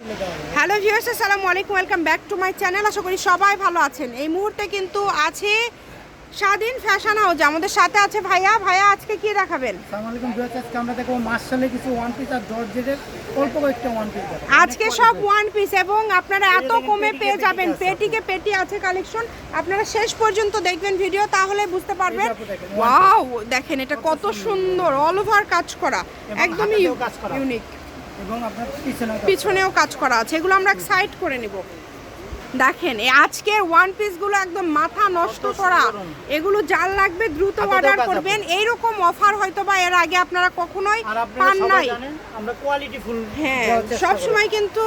Hello viewers আসসালামু আলাইকুম welcome back to my channel. আশা করি সবাই ভালো আছেন। এই মুহূর্তে কিন্তু আছে স্বাধীন ফ্যাশন হাউস আমাদের সাথে আছে ভাইয়া। ভাইয়া আজকে কি দেখাবেন? আসসালামু আলাইকুম ভিউয়ার্স আজকে আমরা দেখব মার্শালে কিছু ওয়ান পিস আর জর্জেটের অল্প কয়েকটা ওয়ান পিস আজকে সব ওয়ান পিস এবং আপনারা এত কমে পেয়ে যাবেন। পেটিকে পেটি আছে কালেকশন আপনারা শেষ পর্যন্ত দেখবেন ভিডিও তাহলে বুঝতে পারবেন। ওয়াও দেখেন এটা কত সুন্দর। অল ওভার কাজ করা। একদমই। ইউনিক এবং আপনার পিছনেও কাজ করা। আছে। এগুলো আমরা সাইড করে নিব। দেখেন এই আজকের ওয়ান পিসগুলো একদম মাথা নষ্ট করা। এগুলো যার লাগবে দ্রুত অর্ডার করবেন। এইরকম অফার হয়তো বা এর আগে আপনারা কখনোই পান নাই। হ্যাঁ সব সময় কিন্তু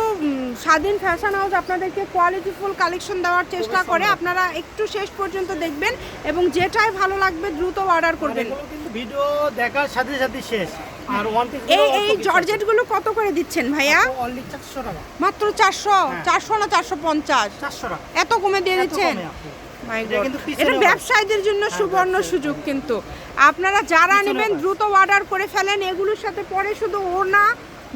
স্বাধীন ফ্যাশন হাউস আপনাদেরকে কোয়ালিটিফুল কালেকশন দেওয়ার চেষ্টা করে। আপনারা একটু শেষ পর্যন্ত দেখবেন এবং যেটাই ভালো লাগবে দ্রুত অর্ডার করবেন। ভিডিও দেখার সাথে সাথে শেষ। আর ওয়ান পিস এই এই জর্জেটগুলো কত করে দিচ্ছেন ভাইয়া? অনলি 400 টাকা। মাত্র চারশো? হ্যাঁ। চারশো না চারশো পঞ্চাশ? 400 টাকা। এত কমে দিয়ে দিচ্ছেন? এটা। ব্যবসায়ীদের জন্য সুবর্ণ সুযোগ কিন্তু। আপনারা যারা নেবেন দ্রুত অর্ডার করে ফেলেন এগুলোর সাথে পরে শুধু ওড়না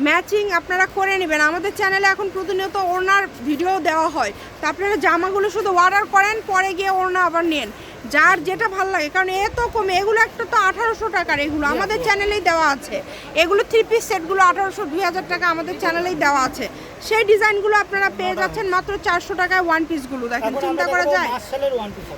ম্যাচিং আপনারা করে নেবেন। আমাদের চ্যানেলে এখন প্রতিনিয়ত ওড়নার ভিডিও দেওয়া হয়। তা আপনারা জামাগুলো শুধু অর্ডার করেন পরে গিয়ে ওড়না আবার নেন। যার যেটা ভালো লাগে, কারণ এত কমে, এগুলো একটা তো আঠারোশো টাকার এগুলো, আমাদের চ্যানেলেই দেওয়া আছে। এগুলো থ্রি পিস সেটগুলো আঠারোশো, দুই হাজার টাকা আমাদের চ্যানেলেই দেওয়া আছে। সেই ডিজাইনগুলো আপনারা পেয়ে যাচ্ছেন মাত্র চারশো টাকায় ওয়ান পিসগুলো দেখেন চিন্তা করা যায়?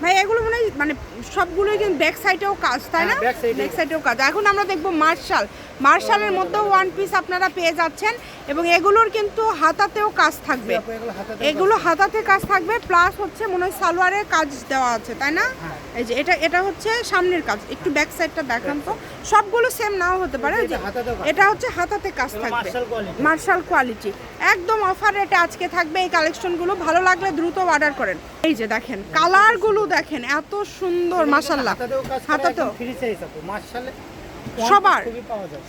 ভাই এগুলো মনে মানে সবগুলোই কিন্তু ব্যাক সাইডেও কাজ তাই না? হ্যাঁ, এ। ব্যাক সাইডেও কাজ। এখন আমরা দেখব মার্শাল মার্শালের মধ্যেও ওয়ান পিস আপনারা পেয়ে যাচ্ছেন এবং এগুলোর কিন্তু হাতাতেও কাজ থাকবে। এগুলো হাতাতে কাজ থাকবে প্লাস হচ্ছে মনে হয় সালোয়ারের কাজ দেওয়া আছে তাই না? হ্যাঁ। এই যে এটা এটা হচ্ছে সামনের কাজ। একটু ব্যাক সাইডটা দেখান তো। সবগুলো সেম নাও হতে পারে। এটা হচ্ছে হাতাতে কাজ থাকবে। মার্শাল কোয়ালিটি কোয়ালিটি একদম অফার রেটে আজকে থাকবে এই কালেকশনগুলো ভালো লাগলে দ্রুত অর্ডার করেন। এই যে দেখেন কালারগুলো দেখেন এত সুন্দর সাইজ আপু মার্শালে সবার?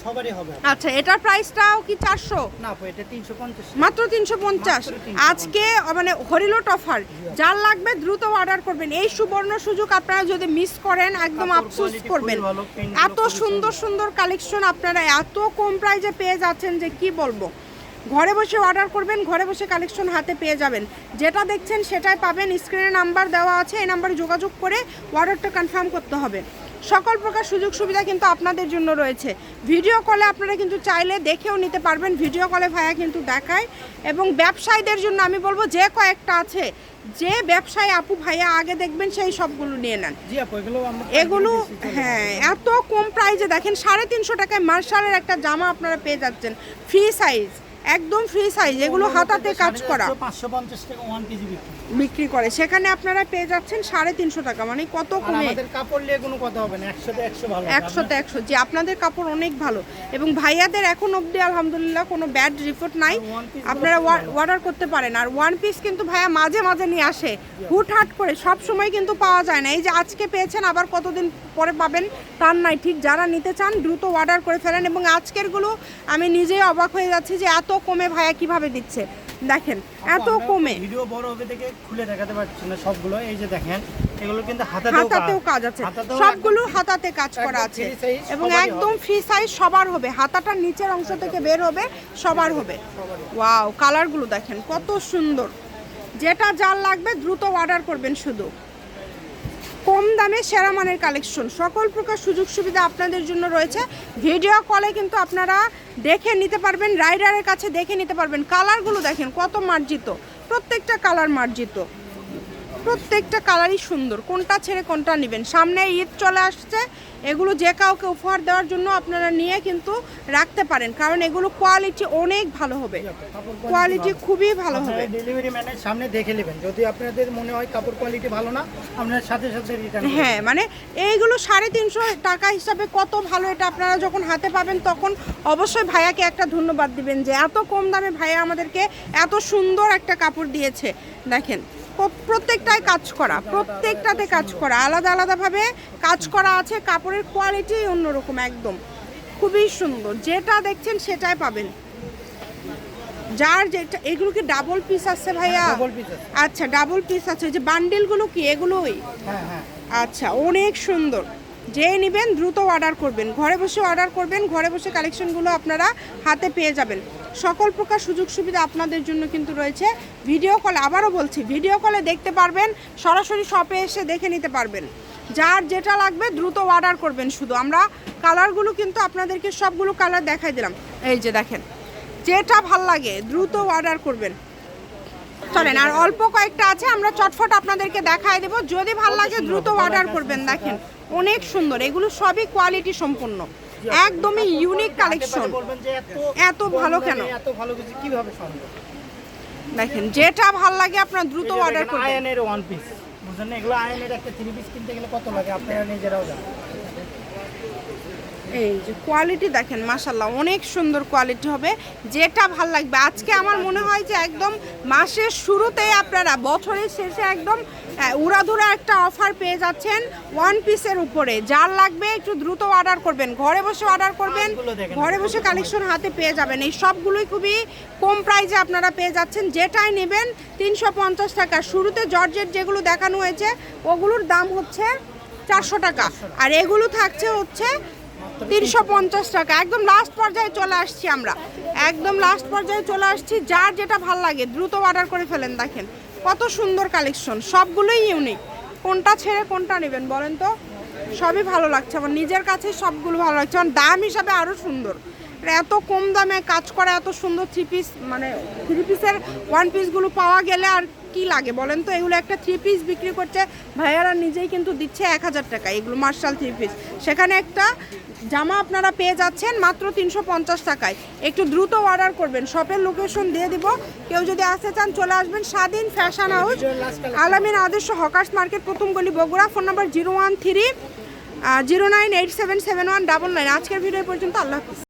সবারই হবে আচ্ছা এটার প্রাইসটাও কি চারশো? না এটা 350 মাত্র তিনশো পঞ্চাশ। 350 আজকে মানে হরিলোট অফার যার লাগবে দ্রুত অর্ডার করবেন। এই সুবর্ণ সুযোগ আপনারা যদি মিস করেন একদম আফসোস করবেন। এত সুন্দর সুন্দর। কালেকশন আপনারা এত কম প্রাইজে পেয়ে যাচ্ছেন যে কি বলব? ঘরে বসে অর্ডার করবেন ঘরে বসে কালেকশন হাতে পেয়ে যাবেন। যেটা দেখছেন সেটাই পাবেন স্ক্রিনে নাম্বার দেওয়া আছে এই নাম্বারে যোগাযোগ করে অর্ডারটা কনফার্ম করতে হবে। সকল প্রকার সুযোগ সুবিধা কিন্তু আপনাদের জন্য রয়েছে। ভিডিও কলে আপনারা কিন্তু চাইলে দেখেও নিতে পারবেন ভিডিও কলে ভাইয়া কিন্তু দেখায়। এবং ব্যবসায়ীদের জন্য আমি বলব যে কয়েকটা আছে যে ব্যবসায়ী আপু ভাইয়া আগে দেখবেন সেই সবগুলো নিয়ে নেন। এগুলো হ্যাঁ এত কম প্রাইজে দেখেন সাড়ে তিনশো টাকায় মার্শালের একটা জামা আপনারা পেয়ে যাচ্ছেন। ফ্রি সাইজ একদম ফ্রি সাইজ এগুলো হাতাতে কাজ করা। চারশো, 550 টাকা 1 কেজি বিক্রি। বিক্রি করে। সেখানে আপনারা পেয়ে যাচ্ছেন সাড়ে তিনশো টাকা মানে কত কমে? আমাদের কাপড় নিয়ে কোনো কথা হবে না একশোতে একশো ভালো একশোতে একশো। যে আপনাদের কাপড় অনেক ভালো। এবং ভাইয়াদের এখন অবধি আলহামদুলিল্লাহ কোনো ব্যাড রিপোর্ট নাই। আপনারা অর্ডার করতে পারেন। আর ওয়ান পিস কিন্তু ভাইয়া মাঝে মাঝে নিয়ে আসে। হুটহাট করে সব সময় কিন্তু পাওয়া যায় না। এই যে আজকে পেয়েছেন আবার কতদিন পরে পাবেন তার নাই। ঠিক যারা নিতে চান দ্রুত অর্ডার করে ফেলেন। এবং আজকেরগুলো আমি নিজেই অবাক হয়ে যাচ্ছি যে এত কমে ভাইয়া কীভাবে দিচ্ছে। দেখেন এত কমে। ভিডিও বড় হবে থেকে খুলে দেখাতে পারছি না সবগুলো এই যে দেখেন এগুলো কিন্তু হাতাতেও কাজ। আছে। সবগুলো হাতাতে কাজ করা আছে। এবং একদম ফ্রি সাইজ সবার হবে। হাতাটার নিচের অংশ থেকে বের হবে সবার হবে। ওয়াও কালারগুলো দেখেন কত সুন্দর। যেটা যার লাগবে দ্রুত অর্ডার করবেন শুধু। কম দামে সেরা মানের কালেকশন। সকল প্রকার সুযোগ সুবিধা আপনাদের জন্য রয়েছে। ভিডিও কলে কিন্তু আপনারা দেখে নিতে পারবেন, রাইডারের কাছে দেখে নিতে পারবেন। কালারগুলো দেখেন, কত মার্জিত। প্রত্যেকটা কালার মার্জিত। প্রত্যেকটা কালারই সুন্দর। কোনটা ছেড়ে কোনটা নেবেন। সামনে ঈদ চলে আসছে এগুলো যে কাউকে উপহার দেওয়ার জন্য আপনারা নিয়ে কিন্তু রাখতে পারেন কারণ এগুলো কোয়ালিটি অনেক ভালো হবে। কোয়ালিটি খুবই ভালো হবে। ডেলিভারি ম্যানের সামনে দেখে নেবেন। যদি আপনাদের মনে হয় কাপড় কোয়ালিটি ভালো না আপনার সাথে সাথে রিটার্ন হ্যাঁ মানে এইগুলো সাড়ে তিনশো টাকা হিসাবে কত ভালো এটা আপনারা যখন হাতে পাবেন তখন অবশ্যই ভাইয়াকে একটা ধন্যবাদ দিবেন যে এত কম দামে ভাইয়া আমাদেরকে এত সুন্দর একটা কাপড় দিয়েছে। দেখেন প্র- প্রত্যেকটাই কাজ করা প্রত্যেকটাতে কাজ করা আলাদা আলাদাভাবে কাজ করা আছে কাপড়ের কোয়ালিটি অন্যরকম একদম। খুবই সুন্দর যেটা দেখছেন সেটাই পাবেন। যার যেটা এগুলো কি ডাবল পিস আছে ভাইয়া? ডবল পিস আচ্ছা ডাবল পিস আছে ওই যে বান্ডেলগুলো কি এগুলোই? হ্যাঁ হ্যাঁ। আচ্ছা অনেক সুন্দর। যে নেবেন দ্রুত অর্ডার করবেন। ঘরে বসে অর্ডার করবেন ঘরে বসে কালেকশনগুলো আপনারা হাতে পেয়ে যাবেন। সকল প্রকার সুযোগ সুবিধা আপনাদের জন্য কিন্তু রয়েছে। ভিডিও কলে আবারও বলছি ভিডিও কলে দেখতে পারবেন সরাসরি শপে এসে দেখে নিতে পারবেন। যার যেটা লাগবে দ্রুত অর্ডার করবেন শুধু। আমরা কালারগুলো কিন্তু আপনাদেরকে সবগুলো কালার দেখাই দিলাম। এই যে দেখেন যেটা ভালো লাগে দ্রুত অর্ডার করবেন। চলেন আর অল্প কয়েকটা আছে আমরা চটফট আপনাদেরকে দেখাই দেবো। যদি ভালো লাগে দ্রুত অর্ডার করবেন দেখেন অনেক সুন্দর। এগুলো সবই কোয়ালিটি সম্পূর্ণ। একদমই ইউনিক কালেকশন এত ভালো কেন? এত ভালো কিছু কীভাবে সম্ভব দেখেন যেটা ভালো লাগে আপনার দ্রুত অর্ডার করবেন। আয়নের ওয়ান পিস বুঝলেন এগুলো আয়নের একটা থ্রি পিস কিনতে গেলে কত লাগে? আপনারা নিজেরাও জানেন। এই যে কোয়ালিটি দেখেন মাশাল্লাহ অনেক সুন্দর কোয়ালিটি হবে। যেটা ভালো লাগবে আজকে আমার মনে হয় যে একদম মাসের শুরুতেই আপনারা বছরের শেষে একদম উড়াধুরা একটা অফার পেয়ে যাচ্ছেন ওয়ান পিসের উপরে। যার লাগবে একটু দ্রুত অর্ডার করবেন। ঘরে বসে অর্ডার করবেন ঘরে বসে কালেকশন হাতে পেয়ে যাবেন। এই সবগুলোই খুবই কম প্রাইজে আপনারা পেয়ে যাচ্ছেন। যেটাই নেবেন তিনশো পঞ্চাশ টাকা। শুরুতে জর্জেট যেগুলো দেখানো হয়েছে ওগুলোর দাম হচ্ছে চারশো টাকা। আর এগুলো থাকছে হচ্ছে তিনশো পঞ্চাশ টাকা। একদম লাস্ট পর্যায়ে চলে আসছি আমরা। একদম লাস্ট পর্যায়ে চলে আসছি। যার যেটা ভালো লাগে দ্রুত অর্ডার করে ফেলেন দেখেন। কত সুন্দর কালেকশন, সবগুলোই ইউনিক কোনটা ছেড়ে কোনটা নেবেন বলেন তো? সবই ভালো লাগছে আমার নিজের কাছে সবগুলো ভালো লাগছে। আমার দাম হিসাবে আরও সুন্দর। এত কম দামে কাজ করা, এত সুন্দর থ্রি পিস মানে থ্রি পিসের ওয়ান পিসগুলো পাওয়া গেলে আর কি লাগে বলেন তো? এগুলো একটা থ্রি পিস বিক্রি করছে। ভাইয়ারা নিজেই কিন্তু দিচ্ছে এক হাজার টাকা। এগুলো মার্শাল থ্রি পিস সেখানে একটা জামা আপনারা পেয়ে যাচ্ছেন মাত্র তিনশো পঞ্চাশ টাকায়। একটু দ্রুত অর্ডার করবেন। শপের লোকেশন দিয়ে দিব। কেউ যদি আসতে চান, চলে আসবেন স্বাধীন ফ্যাশন হাউস আলামিন আদর্শ হকার্স মার্কেট প্রথম গলি Bogura. Phone number zero one three zero nine eight seven seven one double nine. আজকের ভিডিও পর্যন্ত। আল্লাহ হাফিজ।